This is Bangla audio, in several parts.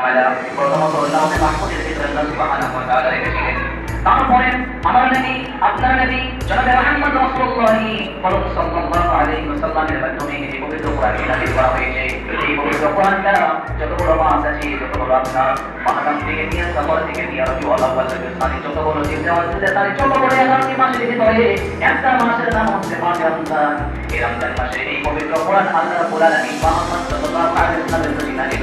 তাআলা প্রথমত মাহফুজের ভিতরে আল্লাহ সুবহানাহু ওয়া আমার নবী, আপনার নবী, জনাবে মুহাম্মদ রাসূলুল্লাহ সাল্লাল্লাহু আলাইহি ওয়াসাল্লামের মাধ্যমে এই পবিত্র কোরআন নাযিল করা হয়েছে। এই পবিত্র কোরআনটা যতগুলো মাস আছে যতগুলো আপনার মাহাকাম থেকে নিয়ে সফর থেকে নিয়ে রবি আল্লাহ সানি যতগুলো চিন্তা আছে, তার যত বড় এগারোটি মাসের ভিতরে একটা মাসের নাম হচ্ছে মাসে এই রমজান মাসে এই পবিত্র কোরআন আল্লাহ আলামিন মুহাম্মদ সাল্লাল্লাহু আলাইহি ওয়াসাল্লামের নাযিল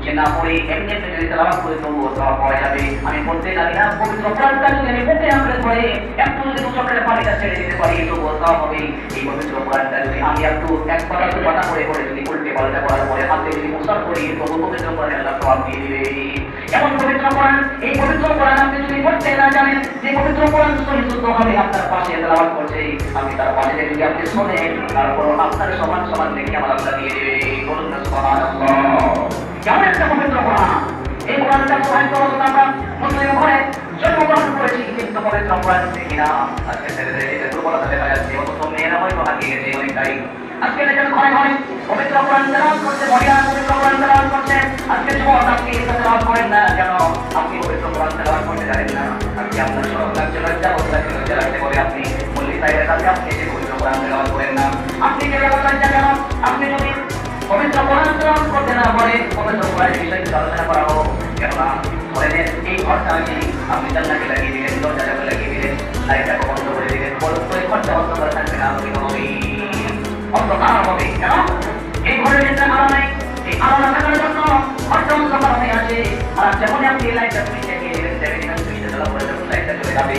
বুঝে না পড়ি এমনি এমনি যদি তেলাওয়াত করে তবুও তাও পাওয়া যাবে। আমি পড়তে জানি না, পবিত্র কোরআনটা যদি আমি বুকে আঁকড়ে ধরে, একটু যদি দু চক্রের পানিটা ছেড়ে দিতে পারি তবুও তাও হবে। এই পবিত্র কোরআনটা যদি আমি একটু এক পাতা দু পাতা করে করে যদি উল্টে পাল্টা করার পরে হাতে যদি মুসার করি, তবু পবিত্র কোরআন আল্লাহ সওয়াব দিয়ে দিবে। এমন পবিত্র কোরআন, এই পবিত্র কোরআন আপনি যদি পড়তে না জানেন, যে পবিত্র কোরআন সহি শুদ্ধ হবে, আপনার পাশে তেলাওয়াত করছে। আমি তার পাশে যদি আপনি শোনেন তারপর আপনার সমান সমান দেখে আমার আল্লাহ দিয়ে দেবে। বলুন না, সুবহানাল্লাহ। কেমন একটা পবিত্র কোরআন এই কোরআনটা না আজকে ছেলেদের এই যে দুর্বলতা দেখা যাচ্ছে, অথচ মেয়েরা হয়তো হারিয়ে গেছে আজকে আপনি এটা করেন না, কেন? আপনি পবিত্র কোরআন তেলাওয়াত করতে জানেন না। আজকে আপনার আপনি মল্লিক সাহেবের কাছে আপনি এসে পবিত্র করেন না। আপনি যে লজ্জা আপনি যদি পবিত্র কোরআন করতে না পারে পবিত্র কোরআনের বিষয়ে আলোচনা করা হোক। কেননা, ধরেন এই ঘরটা আমি আপনি জান্নাকে লাগিয়ে দিলেন, দরজাটাকে লাগিয়ে দিলেন, লাইটটাকে বন্ধ করে দিলেন, বলুন তো এই থাকবে না, আমি হবে অন্ধকার হবে। এই ঘরের আলো নাই, এই আলো আছে। আর যেমন আপনি এই লাইটটা তুমি লাগিয়ে দিলেন এখানে সুইচটা চালু করে যখন যাবে।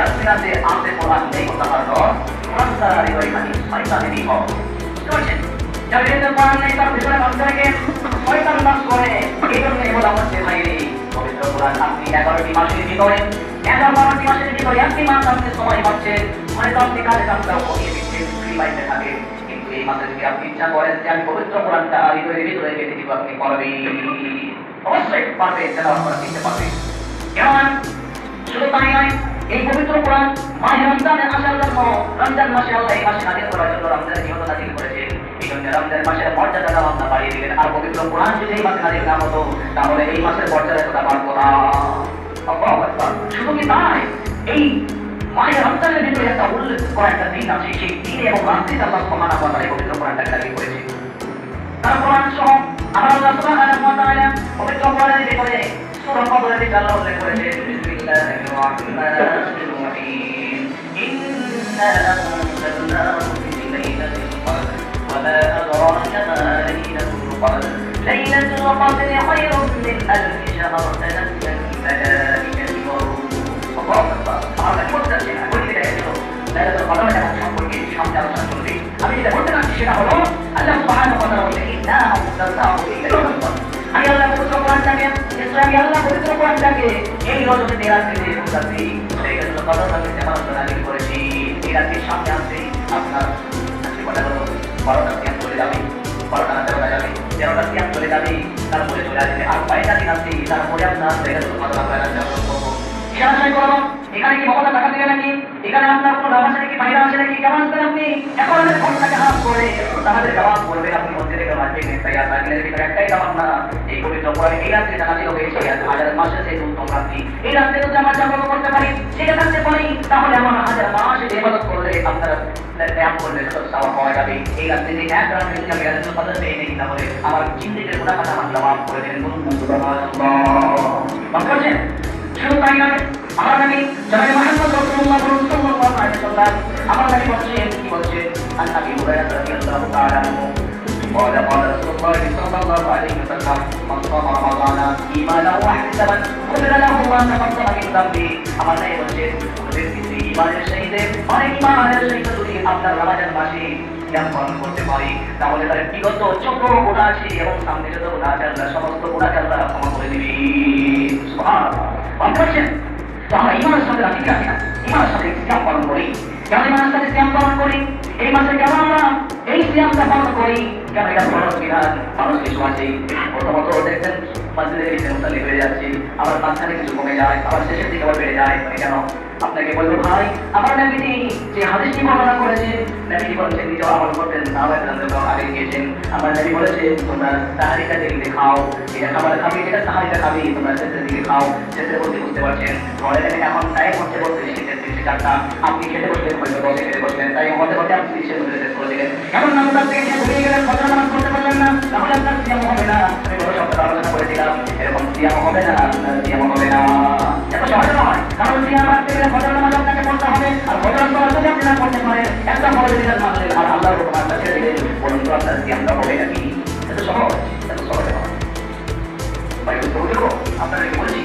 জানতে না যে কোরআন নেই, কথা আর ডর কোরআন তার হৃদয় খানি শয়তানেরই হক বুঝতে পারছেন যার ভিতরে কোরআন নেই, তার ভিতরে মানুষটাকে শয়তান বাস করে, এই জন্য এগুলো হচ্ছে ভাইরে পবিত্র কোরআন আপনি এগারোটি মাসের ভিতরে, এগারো বারোটি মাসের ভিতরে একটি মাস আপনি সময় পাচ্ছেন হয়তো আপনি কাজে কাজটাও কমিয়ে দিচ্ছেন ফ্রি বাইতে থাকে। কিন্তু এই মাসে যদি আপনি ইচ্ছা করেন যে আমি পবিত্র কোরআনটা হৃদয়ের ভিতরে গেঁথে দিব, আপনি করবেন অবশ্যই পারবে তেলাওয়াত করা শিখতে পারবে কেমন শুধু তাই নয় এই পবিত্র কোরআন মাহে রমজানে আসার জন্য রমজান মাসে আল্লাহ এই মাসে নাজিল করার জন্য রমজানের নিয়ত নাজিল করেছেন এই জন্য রমজান মাসের মর্যাদাটা আল্লাহ বাড়িয়ে দিলেন। আর পবিত্র কোরআন যদি এই মাসে নাজিল না হতো, তাহলে এই মাসের মর্যাদা কথা পারব না। শুধু কি তাই? এই মায়ের রমজানের ভিতরে একটা উল্লেখ করা একটা দিন আছে, সেই দিনে এবং রাত্রিতে আল্লাহ ওয়া তাআলা এই পবিত্র কোরআনটাকে নাজিল করেছে। তার কোরআন সহ আমার আল্লাহ সুবহানাহু ওয়া তাআলা পবিত্র কোরআনের ভিতরে সূরা কদরের ভিতরে আল্লাহ উল্লেখ করেছে। ليلة القدر ليلة القدر خير من ألف شهر. تنزل الملائكة সামনে আসছে আপনার আজকে হলো চলে যাবে বারোটা না যাবে তেরোটা সিয়াম চলে যাবে, তারপরে চলে আসবে আর কয়েকটা দিন আসছে তারপরে আপনার দেখা যাবে কদর রাত্রি কোনো হাত করে তাহলে জবাব করবেন। আপনি মধ্যে থেকে মাঝে তাই আপনার ভিতরে একটাই জবাব না। এই পবিত্র কোরআনে এই রাত্রে জানা ছিল হয়েছে হাজার মাসে সেই উত্তম রাত্রি এই রাত্রে যদি আমরা জাগ্রত করতে পারি, সেটা থাকতে পারি। তাহলে আমার হাজার মাসে ইবাদত করলে আপনারা ব্যায়াম করলে এই রাত্রে যে আমার জিন্দিগির গুণা কথা আমার জবাব করে দেবেন। বলুন জনাবে মোহাম্মদ রাসূলুল্লাহ সাল্লাল্লাহু আলাইহি ওয়াসাল্লাম আমার নামে বলছেন কি বলছেন আন আবি হুরায়রা রাদিয়াল্লাহু তাআলা আনহু قال قال رسول الله صلى الله عليه وسلم من صام رمضان إيمانا واحتسابا غفر له ما تقدم من ذنبه আমার নাই বলছে কোনো ব্যক্তি যদি ইমানের সহিতে অনেক ইমানের সহিত যদি আপনার রমাজান মাসে জ্ঞান পালন করতে পারি তাহলে তার বিগত ছোট গুণা আছে এবং সামনে যত গুণা আছে আল্লাহ সমস্ত গুণা আছে আল্লাহ ক্ষমা করে দিবি সুবহানাল্লাহ বুঝতে পারছেন তো আমরা ইমানের সাথে রাখি রাখি না। ইমানের সাথে ইসলাম পালন করি। কেন ইমানের সাথে ইসলাম পালন করি? এই মাসে কেন আমরা এই ইসলামটা পালন করি, কেন এটা ফরজ বিধান মানুষ কিছু আছে। প্রথমত দেখছেন মসজিদে এসে মুসাল্লি বেড়ে যাচ্ছে। আবার মাঝখানে কিছু কমে যায়, আবার শেষের দিকে আবার বেড়ে যায়। মানে কেন? আপনাকে বলব, ভাই, আমার নবীজি যে হাদিসটি বর্ণনা করেছেন নবীজি বলেছেন নিজে আমল করতেন তাহলে আগে গিয়েছেন। আমার নবী বলেছেন তোমরা সাহারিটা দেখলে খাও এটা খাবার খাবি, এটা সাহারিটা খাবি, তোমরা শেষের দিকে খাও শেষের বলতে বুঝতে পারছেন। ঘরে এখন টাইম হচ্ছে বলতে তিরিশে চারটা। আপনি খেতে বসলেন খেতে বসলেন, তাই হতে হতে আপনি মধ্যে শেষ করে দিলেন। এমন নাম তার থেকে ঘুরিয়ে গেলেন ফজর নামাজ করতে পারলেন না, তাহলে আপনার সিয়াম হবে না। সিয়াম হবে না, আপনার আপনার বলুন আপনার হবে নাকি? আপনাদেরকে বলছি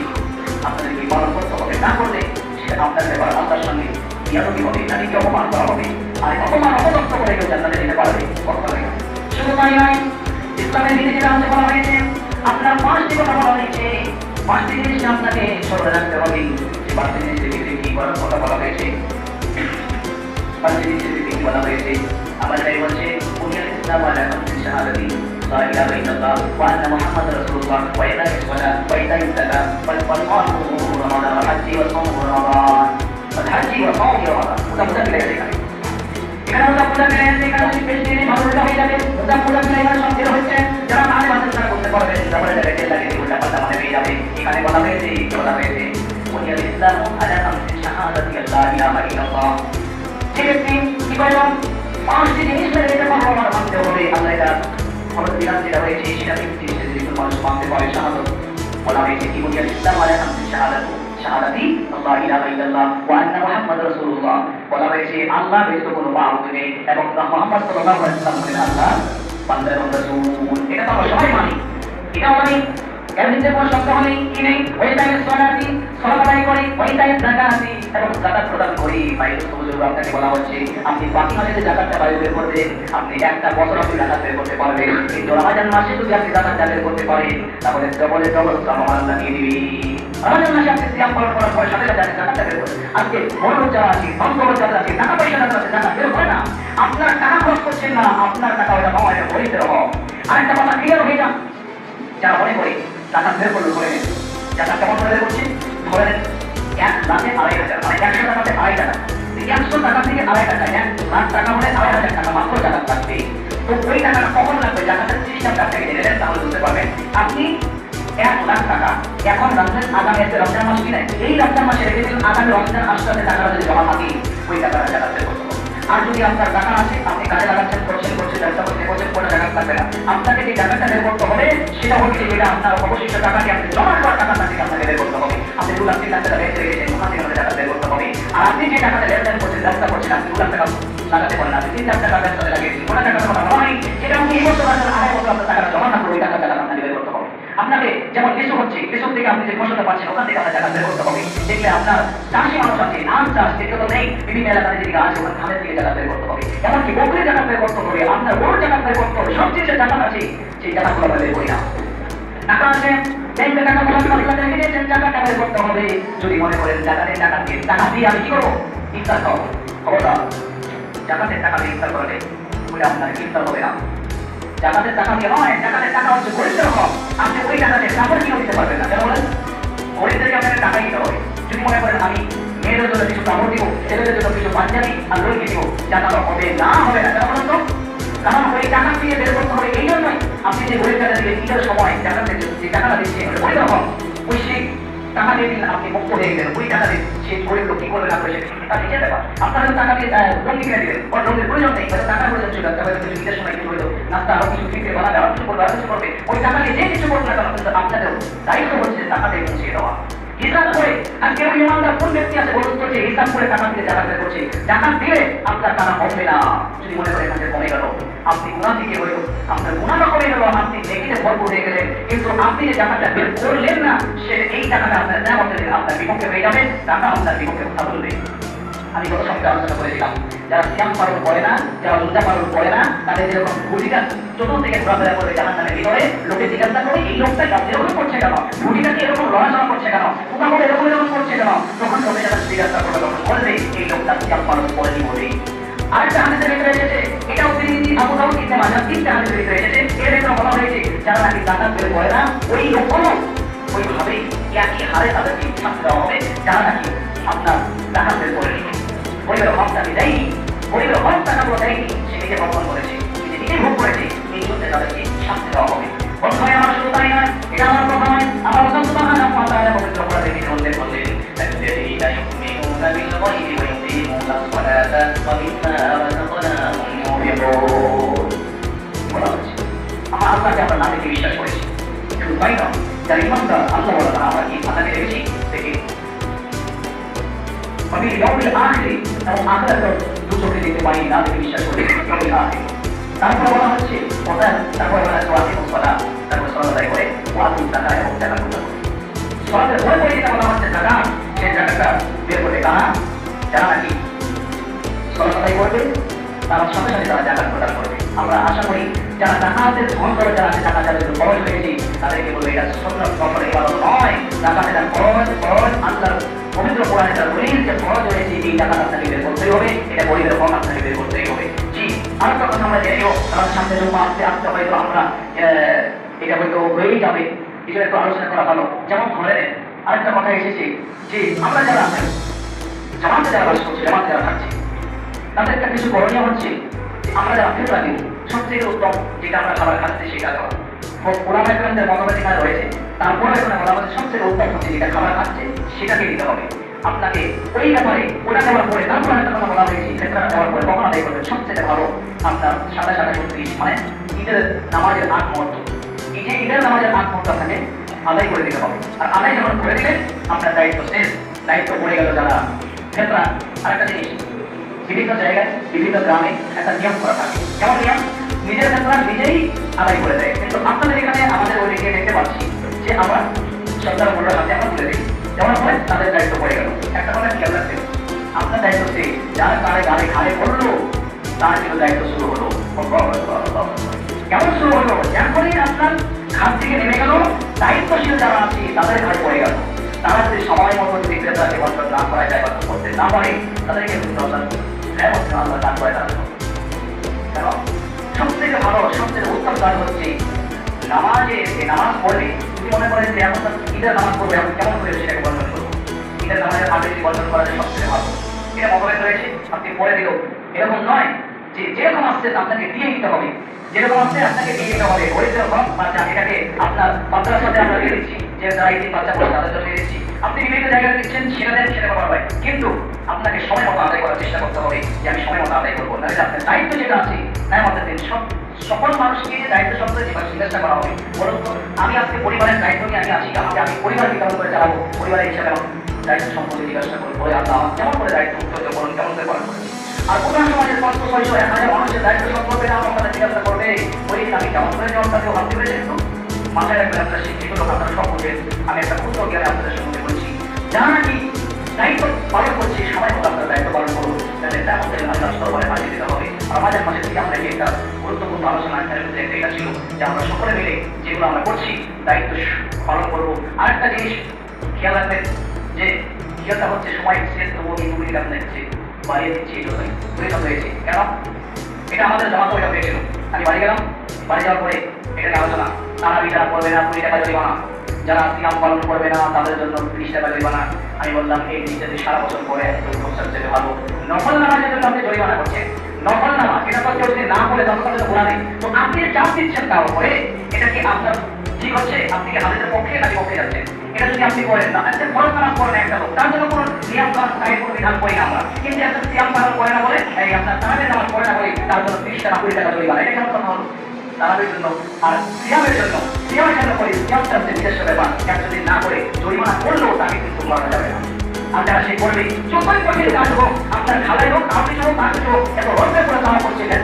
আপনাদেরকে পালন করতে হবে না করলে সেটা আপনার ব্যাপার আল্লাহর সঙ্গে ইয়ারকি হবে তাদেরকে অপমান করা হবে। আর অপমান অপদস্থ করে কেউ জান্নাতে যেতে পারবে কথা লাগে শুধু তাই নয় ইসলামের নীতি যেটা আমাদের বলা হয়েছে আপনার পাঁচটি কথা বলা হয়েছে পাঁচটি জিনিস আপনাকে স্মরণে রাখতে হবে যে পাঁচটি জিনিসের ভিতরে কি করার কথা বলা হয়েছে পাঁচটি জিনিসের ভিতরে কি বলা হয়েছে আমার তাই বলছে বুনিয়াল ইসলাম আলা খামসি শাহাদাতি لا إله إلا الله وأن محمد رسول الله وإقام الصلاة وإيتاء الزكاة والقرآن رمضان والحج وصوم رمضان والحج وصوم رمضان وده مدى إلى ذلك এখানে ওটা পূজা মিলে যাচ্ছে এখানে অনেক বেশি দিনে ভালো উল্টা হয়ে যাবে ওটা মানে করতে পারবে তারপরে মানে যাবে এখানে বলা হয়েছে বলা হয়েছে বুনিয়াল ইসলাম আলা খামসি শাহাদাতি লা ইলাহা কি করল পাঁচটি জিনিস মানতে হবে আল্লাহ হয়েছে সেটা যদি মানুষ মানতে পারে শাহাদত বলা হয়েছে কি বুনিয়াল ইসলাম আলা খামসি শাহাদাতু শাহাদাতি, আল্লাহ ইলাহা ইল্লাল্লাহ ওয়া আন্না মুহাম্মাদুর রাসূলুল্লাহ। বলা হয়েছে, আল্লাহ ব্যতীত কোনো মাবুদ নেই এবং মুহাম্মদ সাল্লাল্লাহু আলাইহি ওয়াসাল্লাম হলেন আল্লাহ বান্দা এবং রাসূল এটা তো সবাই মানি। এটা মানি। ভিতরে কোনো সন্দেহ নেই, কি নেই? ওই টাইমে সলাতি, সলাত আদায় করি এবং জাকাত প্রদান করি। বাইরে সুযোগ আপনাকে বলা হচ্ছে। আপনি বাকি মাসে জাকাতটা বাইরে বের করবেন আপনি একটা বছর আপনি জাকাত বের করতে পারবেন। কিন্তু রমাজান মাসে যদি আপনি জাকাত বের করতে পারেন, তাহলে ডবলে ডবল আল্লাহ দিয়ে দিবি। রমাজান যারা যারা টাকা যারা করে না। আপনার টাকা খরচ করছেন না, আপনার টাকা পাওয়া যায় গরিবের অভাব আরেকটা কথা ক্লিয়ার হয়ে যান। যারা মনে করে টাকা বের করল, ধরে নেন। টাকা ধরে নেন। লাখে টাকা মাত্র লাগবে তো ওই টাকাটা কখন লাগবে থেকে পারবেন আপনি এক লাখ টাকা এখন আগামী রমজান মাস কিনে এই রমজান মাসে রেখে দিন, আগামী রমজান আসতে টাকাটা যদি জমা থাকি, ওই টাকাটা করতে হবে। আর যদি আপনার টাকা আছে আপনি কাজে লাগাচ্ছেন করছেন করছেন করতে করছেন কোনো টাকা লাগবে না। আপনাকে যে টাকাটা বের করতে হবে, সেটা হচ্ছে যেটা আপনার অবশিষ্ট টাকাকে আপনি জমা করার টাকা থেকে আপনাকে বের করতে হবে। আপনি দু লাখ তিন লাখ টাকা রেখে রেখেছেন ওখান থেকে টাকা বের করতে হবে। আর আপনি যে টাকাটা লেনদেন করছেন, ব্যবসা করছেন, আপনি দু লাখ টাকা লাগাতে পারেন আপনি তিন লাখ টাকা ব্যবসাতে লাগিয়েছেন, কোনো টাকা জমা নয় সেটা আপনি এই বছর আড়াই বছর আপনার টাকাটা জমা না করে ওই টাকা টাকা আপনাকে বের করতে হবে আপনাকে যেমন কিছু হচ্ছে কিছু থেকে আপনি যে ফসলটা পাচ্ছেন, ওখান থেকে আপনার টাকা বের করতে হবে। দেখলে আপনার চাষি মানুষ আছে, ধান চাষ যেগুলো তো নেই, বিভিন্ন এলাকাতে যেদিকে আছে ওখানে ধানের থেকে টাকা বের করতে হবে। এমনকি বকরি টাকা বের করতে হবে, আপনার গরুর টাকা বের করতে হবে, সবচেয়ে যে টাকা আছে, সেই আমরা বের করি না। টাকা আছে, ব্যাংকে টাকা বলা আপনাকে রেখে দিয়েছেন টাকাটা বের করতে হবে। যদি মনে করেন টাকা টাকা দিয়ে টাকা দিয়ে আমি কি করব? ইফতার খাব। খবরদার। টাকাতে টাকা দিয়ে ইফতার করলে আপনার ইফতার হবে না। জাকাতের টাকা দিয়ে নয় জাকাতের টাকা হচ্ছে গরিবদের হক আপনি ওই টাকাতে কাপড় কিনে দিতে পারবেন না। বলেন গরিবদেরকে আপনাকে টাকা দিতে হবে। যদি মনে করেন আমি মেয়েদের জন্য কিছু কাপড় দিব, ছেলেদের জন্য কিছু পাঞ্জাবি আর লইকে দিব জাকাত হবে না হবে না। কেন বলেন কারণ ওই টাকা দিয়ে বের করতে হবে এই জন্যই। আপনি যে গরিব টাকা দিয়ে ঈদের সময় জাকাতে যে টাকাটা দিচ্ছে গরিব হক ওই সেই টাকা দিয়ে দিন আপনি মুক্ত হয়ে টাকা দিয়ে লোন দিলেন ওই টাকা দিয়ে দেওয়া। হিসাব করে আজকে ওই ইমানদার কোন করে আপনার টাকা কমবে না, যদি মনে এখানে কমে গেল। আপনি গুণা দিকে হইল আপনার গুণাটা কমে গেল আপনি নেগেটিভ ভরপুর হয়ে গেলেন। কিন্তু আপনি যে টাকাটা বের করলেন না, সে এই টাকাটা আপনার নেওয়া আপনার বিপক্ষে হয়ে যাবে। টাকা আপনার বিপক্ষে কথা বলবে। আমি গত সপ্তাহে আলোচনা করেছিলাম যারা সিয়াম পালন করে না, যারা রোজা পালন করে না, তাদের যেরকম ভুলিটা চতুর্দিকে ঘোরাফেরা করবে জানার নামে ভিতরে, লোকে জিজ্ঞাসা করে, এই লোকটা এরকম করছে কেন? ভুলিটাকে এরকম লড়াচড়া করছে কেন? কোথা করে এরকম এরকম করছে কেন? তখন লোকে যারা জিজ্ঞাসা করবে তখন বলবে, এই লোকটা সিয়াম পালন করেনি বলে আরেকটা হাদিসের ভিতরে এসেছে। এটাও তিনি আবু দাউদ ইবনে মাজাহ তিনটা হাদিসের ভিতরে এসেছে। এর ভিতরে বলা হয়েছে, যারা নাকি জাকাত বের করে না, ওই লোকগুলো ওইভাবেই একই হারে তাদেরকে শাস্তি দেওয়া হবে, যারা নাকি আপনার জাকাত বের করে নিবে পরিবার হক দাবি দেয়নি পরিবার হক টাকাগুলো দেয়নি সে নিজে ভক্ষণ করেছে নিজে নিজে ভোগ করেছে, এই জন্য তাদেরকে শাস্তি দেওয়া হবে। বন্ধু আমার শুধু তাই নয়, এটা আমার কথা নয়, আমার অসন্ত সুবহান আল্লাহ তাআলা পবিত্র কোরআনে তিনি উল্লেখ করলেন فبالغيب يقيمون الصلاة ومما رزقناهم يوفقون আমার বলা আমরা কি আমি রবি আখরি এবং আখরা না দেখে বিশ্বাস করি বলা হচ্ছে কথা তারপর বলা হচ্ছে ওয়াকি মুসলা করে ওয়াকি টাকা এবং টাকা করে সলাদের পরে পরে এটা বলা হচ্ছে টাকা সেই টাকাটা বের করে কানা যারা নাকি আদায় করবে, তারা সাথে সাথে তারা জাকাত প্রদান করবে। আমরা আশা করি যারা জাকাতের ধন করে, যারা আছে জাকাত যাদের খরচ হয়েছে তাদেরকে বলব এটা সন্ন্যত নফলে ইবাদত নয়। জাকাত এটা খরচ খরচ আল্লাহর পবিত্র কোরআনে তার দলিল, যে খরচ হয়েছে এই টাকা আপনাকে বের করতেই হবে, এটা গরিবের হক আপনাকে বের করতেই হবে। জি আর একটা কথা আমরা জেনেও আমাদের সামনে জন্য আসতে আসতে হয়তো আমরা এটা হয়তো হয়েই যাবে। এটা একটু আলোচনা করা ভালো। যেমন ধরে আরেকটা কথা এসেছে যে আমরা যারা আছেন জামাতে যারা বাস করছে, জামাতে যারা থাকছে, তাদের একটা কিছু করণীয় হচ্ছে আমরা যারা ফেতরা দিব সবথেকে উত্তম যেটা আমরা খাবার খাচ্ছি সেটা দেওয়া ওলামা একরামদের এখানে রয়েছে তারপরে বলা হচ্ছে সবথেকে উত্তম হচ্ছে যেটা খাবার খাচ্ছে, সেটাকে দিতে হবে। আপনাকে ওই ব্যাপারে ওটা দেওয়ার পরে তারপরে একটা কথা বলা হয়েছে ফেতরা দেওয়ার পরে কখন আদায় করবেন, সবচেয়ে ভালো আপনার সাদা সাদা সত্যি মানে ঈদের নামাজের আট মুহূর্ত ঈদের নামাজের আট মুহূর্ত আপনাকে আদায় করে দিতে হবে। আর আদায় যখন করে দিলে, আপনার দায়িত্ব শেষ। দায়িত্ব পড়ে গেল যারা ফেতরা আরেকটা জিনিস, বিভিন্ন জায়গায়, বিভিন্ন গ্রামে একটা নিয়ম করা থাকে। কেমন নিয়ম? নিজের ক্ষেত্রে নিজেই আদায় করে দেয়। কিন্তু আপনাদের এখানে আমাদের ওই দিকে দেখতে পাচ্ছি যে আমরা সরকার মূল্যের হাতে আমরা তুলে দিই। যেমন ফলে তাদের দায়িত্ব পড়ে গেল। একটা কথা খেয়াল রাখতে আপনার দায়িত্ব সেই যার কারে গাড়ি ঘাড়ে পড়ল, তার কিন্তু দায়িত্ব শুরু হলো। কেমন শুরু হলো? যখনই আপনার ঘাট থেকে নেমে গেল? দায়িত্বশীল যারা আছে, তাদের ঘাড়ে পড়ে গেল। তারা যদি সময় মতো যদি ক্রেতাকে বন্ধন না করা যায় করতে না পারে, তাদেরকে আল্লাহ হ্যাঁ দান করে তাদের সব থেকে ভালো সব থেকে উত্তম কাজ হচ্ছে নামাজে নামাজ পড়লে, তুমি মনে করেন যে এখন ঈদের নামাজ পড়বে, এখন কেমন করে সেটাকে বন্ধন করব? ঈদের নামাজের যদি বন্ধন করা সব থেকে ভালো। এটা মতভেদ রয়েছে, আপনি পড়ে দিল এরকম নয় যে যেরকম আসছে আপনাকে দিয়ে দিতে হবে। যেরকম আসছে আপনাকে দিয়ে দিতে হবে। আপনার বাচ্চার আমরা কিন্তু আপনাকে সময় আদায় করার চেষ্টা করতে হবে যে আদায় করব। না আপনার দায়িত্ব যেটা আছে তাই আমাদের সব, সকল মানুষকে দায়িত্ব শব্দ যেটা জিজ্ঞাসা করা হবে। তো, আমি আজকে পরিবারের দায়িত্ব নিয়ে আমি আছি, আমি পরিবার কেমন করে চালাবো পরিবারের হিসাবে দায়িত্ব সম্পর্কে জিজ্ঞাসা করে বলে আল্লাহ, কেমন করে দায়িত্ব উত্তর বলুন কেমন করে পালন আর ছয়শো এক হাজার মানুষের দায়িত্ব সম্পর্কে না আমার জিজ্ঞাসা করবে আমি আপনারা আপনারা একটা ক্ষুদ্র জ্ঞানে আপনাদের দায়িত্ব পালন করছে আপনার আমাদের আল্লাহ থেকে আমরা কি গুরুত্বপূর্ণ আলোচনা ছিল যে আমরা সকলে মিলে যেগুলো আমরা করছি, দায়িত্ব পালন করব। আরেকটা জিনিস খেয়াল রাখবেন যে খেয়ালটা হচ্ছে সময় শেষ তবুও কিন্তু আপনার পরিণত এটা আমাদের জমা হয়েছিল আমি বাড়ি গেলাম, বাড়ি যাওয়ার পরে এটা আলোচনা। তারা যারা না যারা সিয়াম না আমি বললাম, এই জিনিসটা সারা বছর পরে থেকে ভালো নফল নামাজের জন্য আপনি জরিমানা করছেন। নফল নামাজ, এটা না বলে, তখন আপনি চাপ দিচ্ছেন তার উপরে, এটা কি আপনার ঠিক হচ্ছে? আপনি কি পক্ষে নাকি পক্ষে যাচ্ছেন? তার জন্য করি কিন্তু একটা করে না বলে তার জন্য জরিমানা। আর সিয়ামের জন্য। সিয়ামের জন্য করে সিয়ামটা হচ্ছে নিজস্ব ব্যাপার। যদি না করে জরিমানা করলেও তাকে কিন্তু করা যাবে। আর সেই করবে যতই কঠিন কাজ হোক, আপনার খালাই হোক, আপনি হোক কাজ হোক, এত রক্তে করে তারা করছে ভ্যান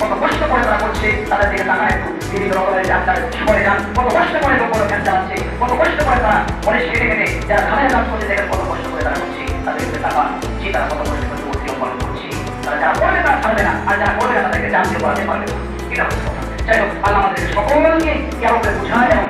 কত কষ্ট করে তারা করছে, তাদের দিকে তারা একটু বিভিন্ন রকমের যাত্রা করে যান, কত কষ্ট করে লোক ভ্যান চালাচ্ছে কত কষ্ট করে তারা অনেক কেটে কেটে যারা খালাই কাজ করছে, দেখেন কত কষ্ট করে তারা করছে তাদের দিকে তাকা যে তারা কত কষ্ট করে ভর্তি পালন করছে, তারা যারা করবে তারা ছাড়বে না, আর যারা করবে না তাদেরকে জানতে পারতে পারবে। এটা হচ্ছে। যাই হোক, আল্লাহ আমাদের সকলকে কেমন বুঝায়